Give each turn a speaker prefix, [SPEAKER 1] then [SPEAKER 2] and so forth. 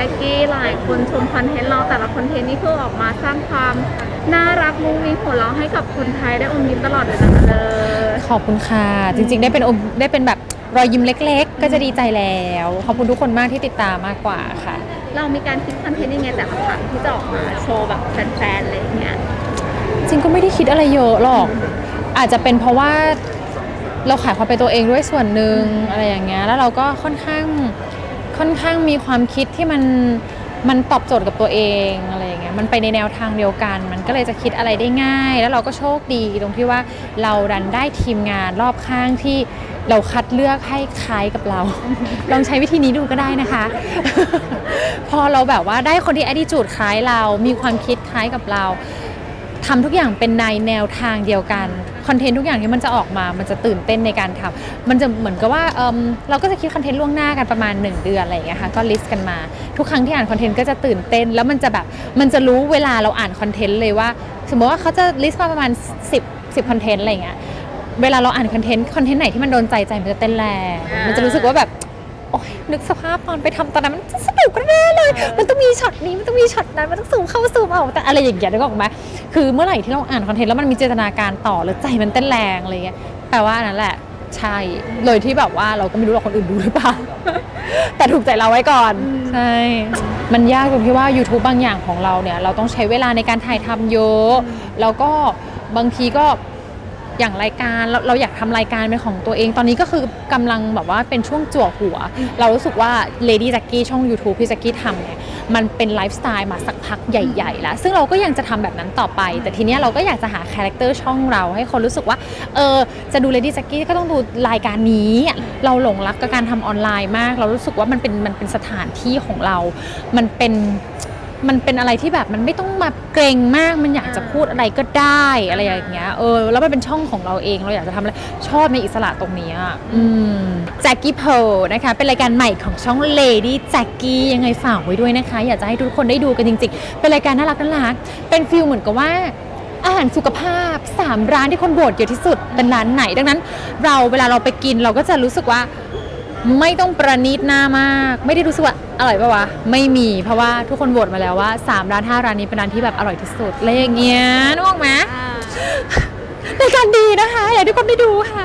[SPEAKER 1] จ็กกี้หลายคนชมคอนเทนต์เราแต่ละคอนเทนต์นี่คือออกมาสร้างความน่ารักมุ้งมิ้งหัวเราะให้กับคนไทยได้อมยิ้มตลอดเลยนะคะเลย
[SPEAKER 2] ขอบคุณค่ะ จริง ๆ ได้เป็นอมได้เป็นแบบรอยยิ้มเล็ก ๆ ก็จะดีใจแล้ว ขอบคุณทุกคนมากที่ติดตามมากกว่าค่ะ
[SPEAKER 1] เรามีการคิดคอนเทนต์ยังไงแต่ละครั้งที่จะออกมาโชว์แบบแฟนๆอะไรอย่างเงี้ย
[SPEAKER 2] จริงก็ไม่ได้คิดอะไรเยอะหรอก อาจจะเป็นเพราะว่าเราขายความเป็นตัวเองด้วยส่วนหนึ่งอะไรอย่างเงี้ยแล้วเราก็ค่อนข้าง ค่อนข้างมีความคิดที่มันมันตอบโจทย์กับตัวเองอะไรอย่างเงี้ยมันไปในแนวทางเดียวกัน มันก็เลยจะคิดอะไรได้ง่าย แล้วเราก็โชคดีตรงที่ว่าเราดันได้ทีมงานรอบข้างที่เราคัดเลือกให้คล้ายกับเรา ลองใช้วิธีนี้ดูก็ได้นะคะ พอเราแบบว่าได้คนที่ attitude คล้ายเรา มีความคิดคล้ายกับเราทำทุกอย่างเป็นในแนวทางเดียวกัน อนเทนต์ทุกอย่างที่มันจะออกมา มันจะตื่นเต้นในการทำมันจะเหมือนกับว่าเอมเราก็จะคิดคอนเทนต์ล่วงหน้ากันประมาณ 1 เดือนอะไรอย่างเงี้ยค่ะก็ลิสต์กันมา ทุกครั้งที่อ่านคอนเทนต์ก็จะตื่นเต้น แล้วมันจะแบบมันจะรู้เวลาเราอ่านคอนเทนต์เลยว่า สมมติว่าเขาจะลิสต์มาประมาณ 10 10คอนเทนต์อะไรอย่างเงี้ยเวลาเราอ่านคอนเทนต์คอนเทนต์ไหนที่มันโดนใจใจมันจะเต้นแรงมันจะรู้สึกว่าแบบ โอ๊ยนึกสภาพตอนไปทำตอนนั้นมันจะสนุกแน่เลย มันต้องมีช็อตนี้มันต้องมีช็อตนั้นมันต้องซูมเข้าซูมออกแต่อะไรอย่างเงี้ยนึกออกไหมคือเมื่อไหร่ที่เราอ่านคอนเทนต์แล้วมันมีเจตนาการต่อหรือใจมันเต้นแรงอะไรเงี้ยแปลว่าอันนั้นแหละใช่เลยที่แบบว่าเราก็ไม่รู้หรอกคนอื่นดูหรือเปล่า แต่ถูกใจเราไว้ก่อน ใช่ มันยากตรงที่ว่า YouTube บางอย่างของเราเนี่ย เราต้องใช้เวลาในการถ่ายทำเยอะ แล้วก็บางทีก็ อย่างรายการเราเราอยากทำรายการเป็นของตัวเอง ตอนนี้ก็คือกำลังแบบว่าเป็นช่วงจั่วหัว เรารู้สึกว่า Lady Jackie ช่อง YouTube พี่ Jackie ทำเนี่ยมันเป็นไลฟ์สไตล์มาสักพักใหญ่ๆแล้ว ซึ่งเราก็ยังจะทำแบบนั้นต่อไป แต่ทีเนี้ยเราก็อยากจะหาคาแรคเตอร์ช่องเราให้คนรู้สึกว่าเออจะดู Lady Jackie ก็ต้องดูรายการนี้ เราหลงรักกับการทำออนไลน์มาก เรารู้สึกว่ามันเป็นมันเป็นสถานที่ของเรา มันเป็น มันเป็นอะไรที่แบบมันไม่ต้องมาเกรงมากมันอยากจะพูดอะไรก็ได้อะไรอย่างเงี้ยเออแล้วมันเป็นช่องของเราเองเราอยากจะทำอะไรชอบในอิสระตรงนี้อืมแจ็คกี้เพลนะคะเป็นรายการใหม่ของช่อง Lady Jackie ยังไงฝากไว้ด้วยนะคะ อยากจะให้ทุกคนได้ดูกันจริง ๆ เป็นรายการน่ารักน่ารักเป็นฟิลเหมือนกับว่าอาหารสุขภาพ 3 ร้านที่คนโหวตเยอะที่สุดเป็นร้านไหน ดังนั้น เราเวลาเราไปกินเราก็จะรู้สึกว่า ไม่ต้องประณีตหน้ามาก ไม่ได้รู้สึกว่าอร่อยปะวะ ไม่มีเพราะว่าทุกคนโหวตมาแล้วว่า 3 ร้าน 5 ร้านนี้เป็นร้านที่แบบอร่อยที่สุดอะไรอย่างเงี้ยนึกออกไหมรายการดีนะคะ อยากให้ทุกคนได้ดูค่ะ